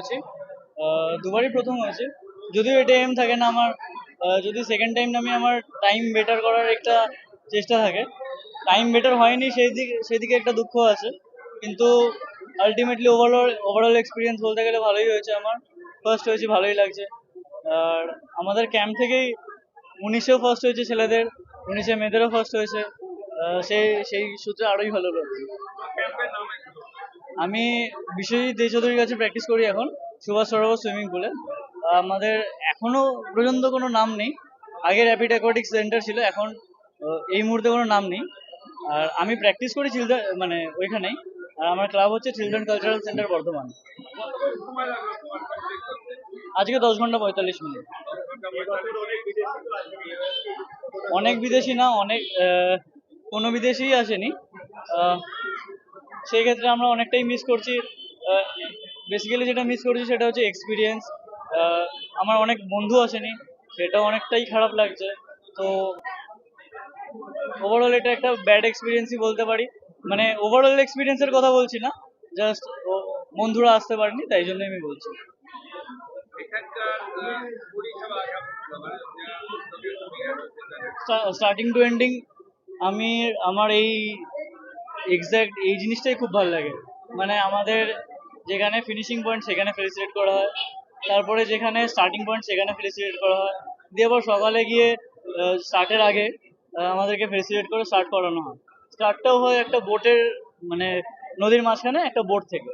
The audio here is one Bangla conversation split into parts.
করেছি। দুবারই প্রথম হয়েছে। যদিও এটা এম থাকে না আমার যদি সেকেন্ড টাইম নামে আমার টাইম বেটার করার একটা চেষ্টা থাকে। টাইম বেটার হয়নি, সেই দিকে সেদিকে একটা দুঃখ আছে। কিন্তু আলটিমেটলি ওভারঅল ওভারঅল এক্সপিরিয়েন্স বলতে গেলে ভালোই হয়েছে আমার। ফার্স্ট হয়েছে, ভালোই লাগছে। আর আমাদের ক্যাম্প থেকেই উনিশেও ফার্স্ট হয়েছে ছেলেদের, উনিশে মেয়েদেরও ফার্স্ট হয়েছে। সেই সেই সূত্রে আরোই ভালো লাগছে আমি বিশ্বজিৎ দে চৌধুরীর কাছে প্র্যাকটিস করি এখন, সুভাষ সরোবর সুইমিং পুলে আমাদের এখনও পর্যন্ত কোনো নাম নেই। আগে র্যাপিড অ্যাকোয়াটিক সেন্টার ছিল, এখন এই মুহূর্তে কোনো নাম নেই। আর আমি প্র্যাকটিস করি চিলড্রেন মানে ওইখানেই। আর আমার ক্লাব হচ্ছে চিলড্রেন কালচারাল সেন্টার বর্ধমান। আজকে দশ ঘণ্টা পঁয়তাল্লিশ মিনিট। অনেক বিদেশি না, অনেক কোনো বিদেশিই আসেনি। সেই ক্ষেত্রে আমরা অনেকটাই মিস করছি। বেসিক্যালি যেটা মিস করছি সেটা হচ্ছে এক্সপিরিয়েন্স আমার অনেক বন্ধু আসেনি সেটা অনেকটাই খারাপ লাগছে। তো ওভারঅল এটা একটা ব্যাড এক্সপিরিয়েন্সই বলতে পারি। মানে ওভারঅল এক্সপিরিয়েন্সের কথা বলছি না জাস্ট বন্ধুরা আসতে পারেনি তাই জন্যই আমি বলছি। স্টার্টিং টু এন্ডিং আমি আমার এই এক্স্যাক্ট এই জিনিসটাই খুব ভালো লাগে। মানে আমাদের যেখানে ফিনিশিং পয়েন্ট সেখানে ফেলিসিলেট করা হয়। তারপরে যেখানে স্টার্টিং পয়েন্ট সেখানে ফেলিসিটেট করা হয়। দিয়ে আবার সকালে গিয়ে স্টার্টের আগে আমাদেরকে ফেলিসিটেট করে স্টার্ট করানো হয়। স্টার্টটাও হয় একটা বোটের মানে নদীর মাঝখানে একটা বোট থেকে।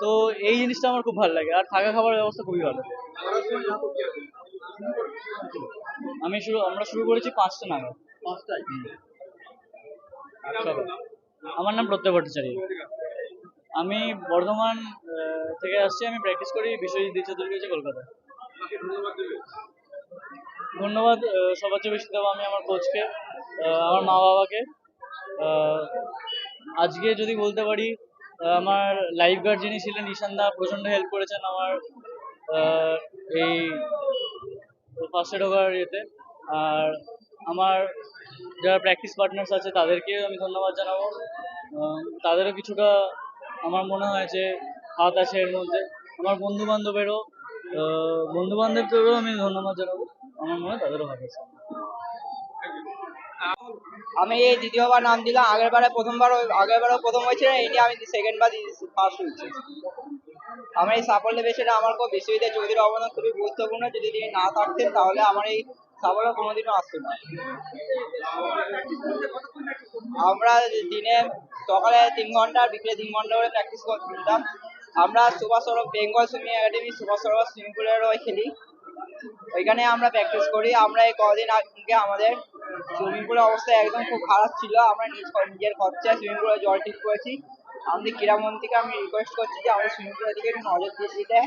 তো এই জিনিসটা আমার খুব ভালো লাগে। আর থাকা খাবার ব্যবস্থা খুবই ভালো। আমি শুরু আমরা শুরু করেছি পাঁচটা নাগাদ। হুম। আমার নাম প্রত্যয় ভট্টাচার্য। আমি বর্ধমান থেকে আসছি, আমি প্র্যাকটিস করি বিশ্বজিৎ দে চৌধুরী কলকাতা ধন্যবাদ সবার চেয়ে বেশি দেবো আমি আমার কোচকে আমার মা বাবাকে। আজকে যদি বলতে পারি আমার লাইফ গার্ড যিনি ছিলেন, ঈশান দা, প্রচণ্ড হেল্প করেছেন আমার এই এড ওভার ইয়েতে আর আমার যারা প্র্যাকটিস পার্টনার্স আছে, তাদেরকেও আমি ধন্যবাদ জানাব। তাদেরও কিছুটা আমার মনে হয় যে হাত আছে এর মধ্যে। আমার বন্ধু বান্ধবেরও বন্ধু বান্ধবদেরও আমি ধন্যবাদ জানাব। আমার মনে হয় তাদেরও হাত আছে। আমি এই দ্বিতীয়বার নাম দিলাম, আগের বারে প্রথমবার আগের বারও প্রথম হয়েছিল এই নিয়ে আমি সেকেন্ড বার ফার্স্ট হয়েছি। আমার এই সাফল্যের পেছনে আমার খুব বিশ্ববিদ্যালয় চৌধুরীর অবদান খুবই গুরুত্বপূর্ণ। যদি তিনি না থাকতেন, তাহলে আমার এই সাফল্য কোনোদিনও আসতো না। আমরা দিনে সকালে তিন ঘণ্টা বিকেলে তিন ঘণ্টা করে প্র্যাকটিস করতাম। আমরা সুভাষ সরব, বেঙ্গল সুইমিং একাডেমি, সুভাষ সরব সুইমিং পুলের ওই খেলি। ওইখানে আমরা প্র্যাকটিস করি। আমরা এই কদিন আগে আমাদের সুইমিং পুলের অবস্থা একদম খুব খারাপ ছিল। আমরা নিজ নিজের খরচায় সুইমিং পুলে জল ঠিক করেছি। আমাদের ক্রীড়ামন্ত্রীকে আমি রিকোয়েস্ট করছি যে আমাদের সুইমিং পুলের দিকে একটু নজর দিয়ে দিতে।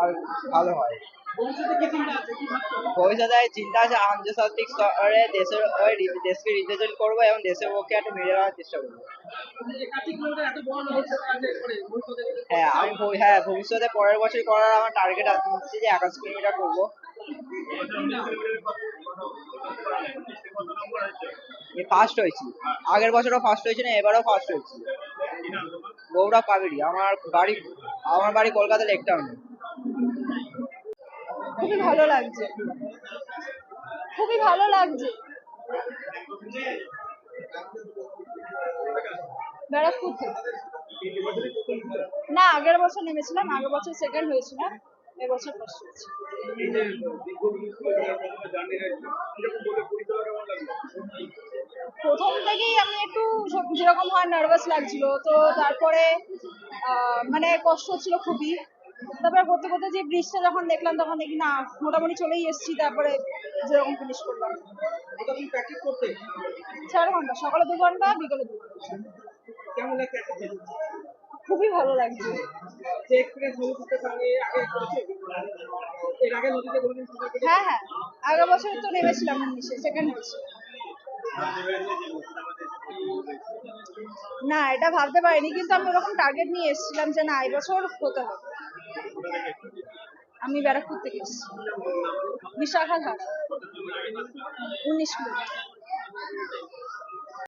আর ভালো হয়। ভবিষ্যতে চিন্তা আছে? আন্তর্জাতিক স্তরে দেশের দেশকে রিপ্রেজেন্ট করব এবং দেশের পক্ষে একটা মেরে দেওয়ার চেষ্টা করব। হ্যাঁ আমি হ্যাঁ ভবিষ্যতে পরের বছর করার আমার টার্গেট আছে যে একাশি কিলোমিটার করব। ফার্স্ট হয়েছি। আগের বছরও ফার্স্ট হয়েছি না এবারও ফার্স্ট হয়েছি। গৌরব কাবেরি আমার বাড়ি আমার বাড়ি কলকাতা লেক টাউনে খুবই ভালো লাগছে। খুবই ভালো লাগছে। ব্যারাকপুর না, আগের বছর নেমেছিলাম, আগের বছর সেকেন্ড হয়েছিলাম, এবছর ফার্স্ট হয়েছি। প্রথম থেকেই আমি একটু যেরকম হয় নার্ভাস লাগছিল, তো তারপরে মানে কষ্ট হচ্ছিল খুবই। তারপরে করতে করতে যে ব্রিজটা যখন দেখলাম তখন দেখি না মোটামুটি চলেই এসেছি তারপরে যেরকম ফিনিশ করলাম। চার ঘণ্টা সকালে দু ঘণ্টা বিকেলে দু ঘণ্টা। খুবই ভালো লাগছে। হ্যাঁ হ্যাঁ। আগের বছর তো নেমেছিলাম উনিশে সেকেন্ড না এটা ভাবতে পারিনি কিন্তু আমি ওরকম টার্গেট নিয়ে এসেছিলাম যে না এবছর হতে হবে। আমি ব্যারাকপুর থেকে এসেছি। বিশাখা ঘাট উনিশ কিলোমিটার